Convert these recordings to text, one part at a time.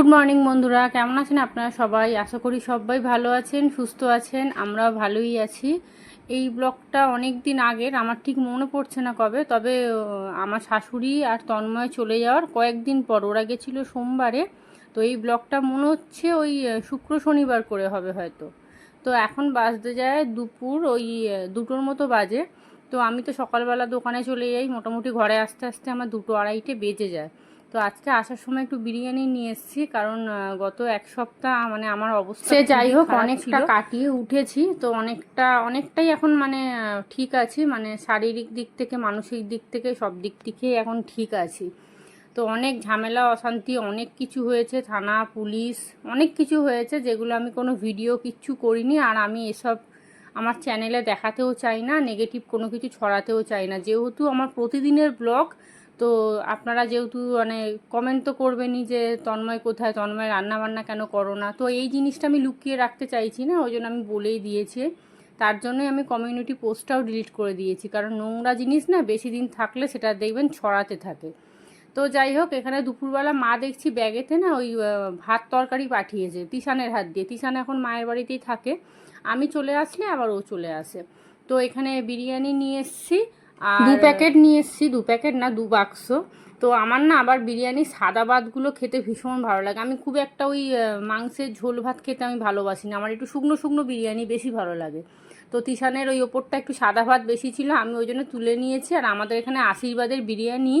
Good morning বন্ধুরা। কেমন আছেন আপনারা সবাই? আশা করি সবাই ভালো আছেন, সুস্থ আছেন। আমরা ভালোই আছি। এই ব্লগটা অনেক দিন আগের। আমার ঠিক মনে পড়ছে না কবে, তবে আমার শাশুড়ি আর তন্ময় চলে যাওয়ার কয়েকদিন পর, ওরা গেছিল সোমবারে। তো এই ব্লগটা মনে হচ্ছে ওই শুক্র শনিবার করে হবে হয়তো। তো এখন বাজতে যায় দুপুর, ওই দুটোর মতো বাজে। তো আমি তো সকালবেলা দোকানে চলে যাই। মোটামুটি ঘরে আসতে আসতে আমার দুটো আড়াইটে বেজে যায়। তো আজকে আসার সময় একটু বিরিয়ানি নিয়ে এসেছি কারণ গত এক সপ্তাহ মানে আমার অবস্থা সে যাই হোক অনেকটা কাটিয়ে উঠেছি তো অনেকটা অনেকটাই এখন মানে ঠিক আছি মানে শারীরিক দিক থেকে মানসিক দিক থেকে সব দিক থেকে এখন ঠিক আছি। তো অনেক ঝামেলা অশান্তি অনেক কিছু হয়েছে থানা পুলিশ অনেক কিছু হয়েছে যেগুলো আমি কোনো ভিডিও কিচ্ছু করিনি আর আমি এসব আমার চ্যানেলে দেখাতেও চাই না নেগেটিভ কোনো কিছু ছড়াতেও চাই না। যেহেতু আমার প্রতিদিনের ব্লগ তো আপনারা যেহেতু মানে কমেন্ট তো করবেনই যে তন্ময় কোথায় তন্ময় রান্না বান্না কেন করো না? তো এই জিনিসটা আমি লুকিয়ে রাখতে চাইছি না, ওই জন্য আমি বলেই দিয়েছি। তার জন্যই আমি কমিউনিটি পোস্টটাও ডিলিট করে দিয়েছি, কারণ নোংরা জিনিস না বেশি দিন থাকলে সেটা দেখবেন ছড়াতে থাকে। তো যাই হোক, এখানে দুপুরবেলা মা দেখছি ব্যাগেতে না ওই ভাত তরকারি পাঠিয়েছে, তিশানের হাত দিয়ে। তিশান এখন মায়ের বাড়িতেই থাকে। আমি চলে আসলে আবার ও চলে আসে। তো এখানে বিরিয়ানি নিয়ে এসছি দু প্যাকেট নিয়ে এসছি, দু প্যাকেট না, দু বাক্স। তো আমার না আবার বিরিয়ানি সাদা ভাতগুলো খেতে ভীষণ ভালো লাগে। আমি খুব একটা ওই মাংসের ঝোল ভাত খেতে আমি ভালোবাসি না। আমার একটু শুকনো শুকনো বিরিয়ানি বেশি ভালো লাগে। তো তিশানের ওই ওপরটা একটু সাদা ভাত বেশি ছিল, আমি ওই জন্য তুলে নিয়েছি। আর আমাদের এখানে আশীর্বাদের বিরিয়ানি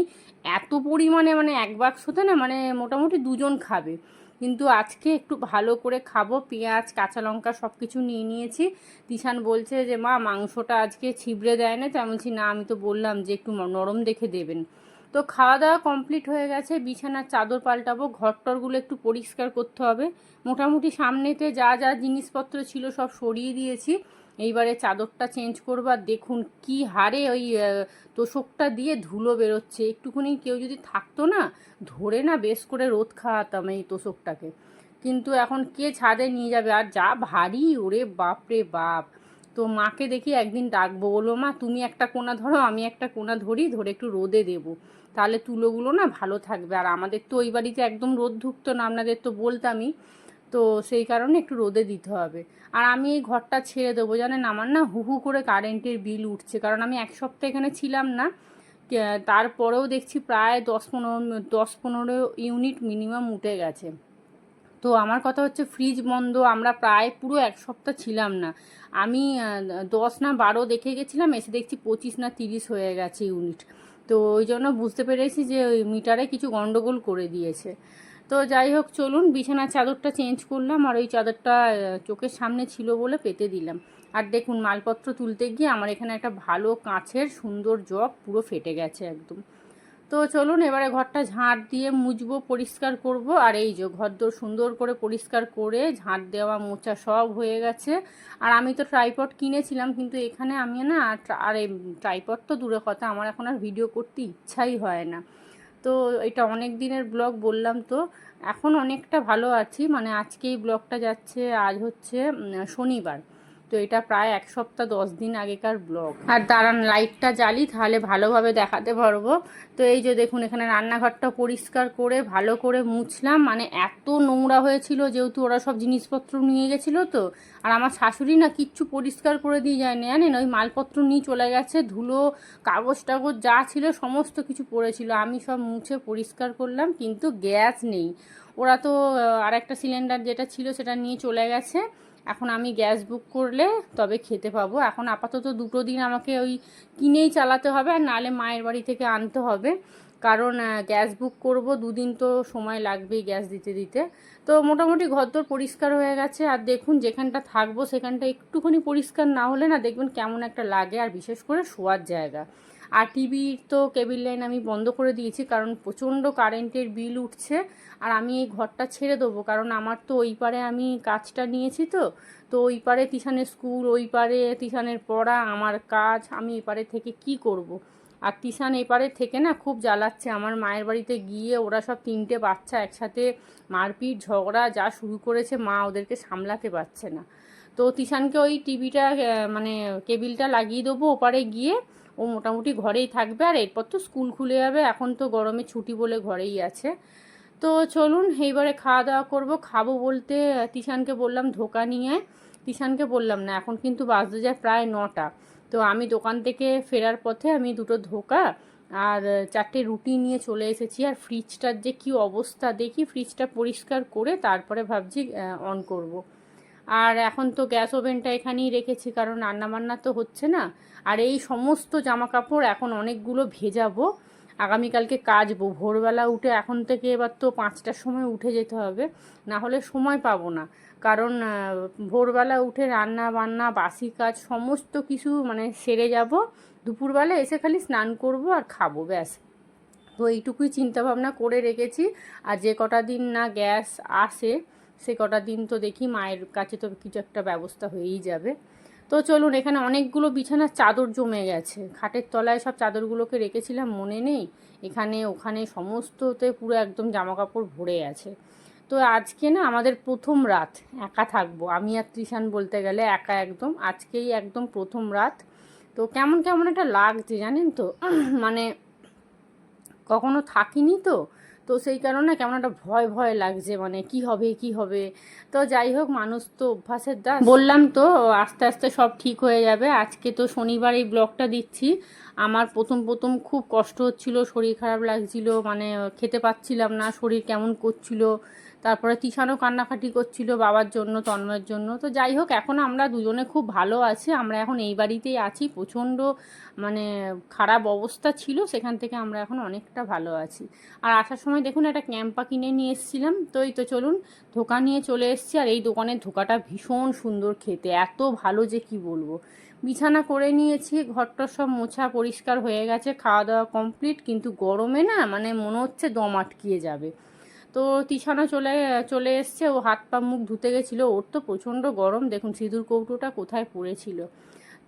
এত পরিমাণে মানে এক বাক্সতে না মানে মোটামুটি দুজন খাবে। কিন্তু আজকে একটু ভালো করে খাব। পেঁয়াজ, কাঁচা লঙ্কা সব কিছু নিয়ে নিয়েছি। তিশান বলছে যে, মা, মাংসটা আজকে ছিবড়ে দেয় না তেমন আমি বলছি, না, আমি তো বললাম যে, একটু নরম দেখে দেবেন। তো খাওয়া দাওয়া কমপ্লিট হয়ে গেছে। বিছানার চাদর পাল্টাবো। টরগুলো একটু পরিষ্কার করতে হবে। মোটামুটি সামনেতে যা যা জিনিসপত্র ছিল সব সরিয়ে দিয়েছি। এইবারে চাদরটা চেঞ্জ করবার দেখুন কি হারে ওই তোষকটা দিয়ে ধুলো বেরোচ্ছে। একটুখানি কেউ যদি থাকতো না, ধরে না বেশ করে রোদ খাওয়াতাম এই তোষকটাকে। কিন্তু এখন কে ছাদে নিয়ে যাবে? আর যা ভারী, ওরে বাপরে বাপ। তো মাকে দেখি একদিন ডাকবো বলো মা, তুমি একটা কোনা ধরো, আমি একটা কোনা ধরি, ধরে একটু রোদে দেবো। তাহলে তুলোগুলো না ভালো থাকবে। আর আমাদের তো ওই বাড়িতে একদম রোদ ঢুকতো না, আপনাদের তো বলতামই। তো সেই কারণে একটু রোদে দিতে হবে। আর আমি এই ঘরটা ছেড়ে দেবো, জানেন? আমার না হু হু করে কারেন্টের বিল উঠছে। কারণ আমি এক সপ্তাহ এখানে ছিলাম না। তারপরেও দেখছি প্রায় দশ পনেরো দশ পনেরো ইউনিট মিনিমাম উঠে গেছে। তো আমার কথা হচ্ছে ফ্রিজ বন্ধ, আমরা প্রায় পুরো এক সপ্তাহ ছিলাম না। আমি দশ না বারো দেখে গেছিলাম, এসে দেখছি পঁচিশ না তিরিশ হয়ে গেছে ইউনিট। তো ওই জন্য বুঝতে পেরেছি যে ওই মিটারে কিছু গন্ডগোল করে দিয়েছে। তো যাই হোক, চলুন বিছানার চাদরটা চেঞ্জ করলাম আর ওই চাদরটা চোখের সামনে ছিল বলে পেতে দিলাম। আর দেখুন, মালপত্র তুলতে গিয়ে আমার এখানে একটা ভালো কাঁচের সুন্দর জগ পুরো ফেটে গেছে একদম। তো চলুন, এবারে ঘরটা ঝাঁট দিয়ে মুছবো পরিষ্কার করব। আর এই যে ঘরদোর সুন্দর করে পরিষ্কার করে ঝাঁট দেওয়া মোচা সব হয়ে গেছে। আর আমি তো ট্রাইপড কিনেছিলাম, কিন্তু এখানে আমি না, আর ট্রাইপড তো দূরে কথা, আমার এখন আর ভিডিও করতে ইচ্ছাই হয় না। তো এটা অনেক দিনের ব্লগ বললাম তো। এখন অনেকটা ভালো আছি। মানে আজকেই ব্লগটা যাচ্ছে, আজ হচ্ছে শনিবার। তো এটা প্রায় এক সপ্তাহ, দশ দিন আগেকার ব্লগ। আর দাঁড়ান, লাইটটা জ্বালি, তাহলে ভালোভাবে দেখাতে পারব। তো এই যে দেখুন, এখানে রান্নাঘরটা পরিষ্কার করে, ভালো করে মুছলাম। মানে এত নোংরা হয়েছিল, যেহেতু ওরা সব জিনিসপত্র নিয়ে গেছিল তো। আর আমার শাশুড়ি না কিচ্ছু পরিষ্কার করে দিয়ে যায়নি, জানেন? ওই মালপত্র নিয়ে চলে গেছে, ধুলো কাগজ টাগজ যা ছিল সমস্ত কিছু পড়েছিল। আমি সব মুছে পরিষ্কার করলাম, কিন্তু গ্যাস নেই। ওরা তো আর একটা সিলিন্ডার যেটা ছিল, সেটা নিয়ে চলে গেছে। এখন আমি গ্যাস বুক করলে তবে খেতে পাবো। এখন আপাতত দুটো দিন আমাকে ওই কিনেই চালাতে হবে আর নাহলে মায়ের বাড়ি থেকে আনতে হবে। কারণ গ্যাস বুক করব, দুদিন তো সময় লাগবেই গ্যাস দিতে দিতে। তো মোটামুটি ঘরদোর পরিষ্কার হয়ে গেছে। আর দেখুন, যেখানটা থাকব সেখানটা একটুখানি পরিষ্কার না হলে না দেখবেন কেমন একটা লাগে আর বিশেষ করে শোয়ার জায়গা। আর টিভির তো কেবিল লাইন আমি বন্ধ করে দিয়েছি, কারণ প্রচণ্ড কারেন্টের বিল উঠছে, আর আমি এই ঘরটা ছেড়ে দেবো। কারণ আমার তো ওই পারে আমি কাজটা নিয়েছি তো তো ওই পারে তিশানের স্কুল ওই পারে তিশানের পড়া, আমার কাজ, আমি এপারে থেকে কি করব। আর তিশান এপারে থেকে না খুব জ্বালাচ্ছে। আমার মায়ের বাড়িতে গিয়ে ওরা সব তিনটে বাচ্চা একসাথে মারপিট, ঝগড়া, যা শুরু করেছে মা ওদেরকে সামলাতে পারছে না। তো তিশানকে ওই টিভিটা মানে কেবিলটা লাগিয়ে দেবো ওপারে গিয়ে। ও মোটামুটি ঘরেই থাকবে আর এরপর তো স্কুল খুলে যাবে। এখন তো গরমে ছুটি বলে ঘরেই আছে। তো চলুন, এইবারে খাওয়া দাওয়া করব। খাব বলতে, তিশানকে বললাম ধোকা নিয়ে। তিশানকে বললাম না, এখন কিন্তু বাজতে যায় প্রায় নটা। তো আমি দোকান থেকে ফেরার পথে আমি দুটো ধোকা আর চারটে রুটি নিয়ে চলে এসেছি। আর ফ্রিজটার যে কি অবস্থা, দেখি ফ্রিজটা পরিষ্কার করে তারপরে ভাবছি অন করব। আর এখন তো গ্যাস ওভেনটা এখানেই রেখেছি, কারণ রান্নাবান্না তো হচ্ছে না। আর এই সমস্ত জামা কাপড় এখন অনেকগুলো ভেজাবো। আগামীকালকে কাচবো। ভোরবেলা উঠে এখন থেকে এবার তো পাঁচটার সময় উঠে যেতে হবে, না হলে সময় পাবো না। কারণ ভোরবেলা উঠে রান্না বান্না বাসি কাজ, সমস্ত কিছু মানে সেরে যাব। দুপুরবেলা এসে খালি স্নান করব আর খাব, ব্যাস। তো এইটুকুই চিন্তা ভাবনা করে রেখেছি। আর যে কটা দিন না গ্যাস আসে সে কটা দিন তো দেখি মায়ের কাছে তো কিছু একটা ব্যবস্থা হয়েই যাবে। তো চলুন, এখানে অনেকগুলো বিছানার চাদর জমে গেছে। খাটের তলায় সব চাদরগুলোকে রেখেছিলাম, মনে নেই। এখানে, ওখানে সমস্ততে পুরো একদম জামা কাপড় ভরে আছে। তো আজকে না আমাদের প্রথম রাত, একা থাকব। আমি আর ত্রিশান বলতে গেলে একা একদম। আজকেই একদম প্রথম রাত। তো কেমন কেমন একটা লাগছে জানেন তো? মানে কখনো থাকিনি তো? তো সেই কারণে কেমন একটা ভয় ভয় লাগছে মানে কি হবে কি হবে? তো যাই হোক, মানুষ তো অভ্যাসের দাস। বললাম তো, আস্তে আস্তে সব ঠিক হয়ে যাবে। আজকে তো শনিবার এই ব্লগটা দিচ্ছি। আমার প্রথম প্রথম খুব কষ্ট হচ্ছিল, শরীর খারাপ লাগছিল মানে খেতে পাচ্ছিলাম না, শরীর কেমন করছিল। তারপরে তিশানও কান্নাকাটি করছিল বাবার জন্য, তন্ময়ের জন্য। তো যাই হোক, এখন আমরা দুজনে খুব ভালো আছি, আমরা এখন এই বাড়িতেই আছি, প্রচণ্ড মানে খারাপ অবস্থা ছিল, সেখান থেকে আমরা এখন অনেকটা ভালো আছি। আর আসার সময় দেখুন, একটা ক্যাম্পা কিনে নিয়ে এসেছিলাম, তো এই তো চলুন, ধোকা নিয়ে চলে এসেছি, আর এই দোকানের ধোকাটা ভীষণ সুন্দর খেতে, এত ভালো যে কি বলব। বিছানা করে নিয়েছি, ঘরটা সব মোছা পরিষ্কার হয়ে গেছে খাওয়া দাওয়া কমপ্লিট কিন্তু গরমে না মানে মনে হচ্ছে দম আটকিয়ে যাবে। তো তিশানা চলে চলে এসছে, ও হাত পা মুখ ধুতে গেছিল, ওর তো প্রচণ্ড গরম, দেখুন সিঁদুর কৌটোটা কোথায় পড়েছিল।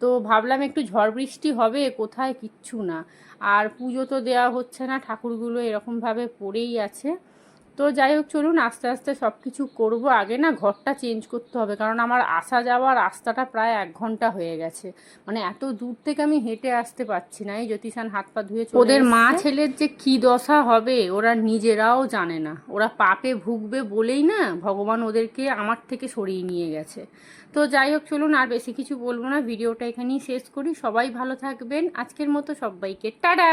তো ভাবলাম একটু ঝড় বৃষ্টি হবে, কোথায় কিচ্ছু না। আর পুজো তো দেওয়া হচ্ছে না, ঠাকুরগুলো এরকমভাবে পড়েই আছে। তো যাই হোক চলুন আস্তে আস্তে সব কিছু করব। আগে না ঘরটা চেঞ্জ করতে হবে কারণ আমার আসা যাওয়া রাস্তাটা প্রায় এক ঘণ্টা হয়ে গেছে। মানে এত দূর থেকে আমি হেঁটে আসতে পারছি না। এই জ্যোতিষান হাত পা ধুয়ে ওদের মা ছেলের যে কি দশা হবে ওরা নিজেরাও জানে না। ওরা পাপে ভুগবে বলেই না ভগবান ওদেরকে আমার থেকে সরিয়ে নিয়ে গেছে। তো যাই হোক চলুন আর বেশি কিছু বলব না। ভিডিওটা এখানেই শেষ করি। সবাই ভালো থাকবেন। আজকের মতো সবাইকে টাটা!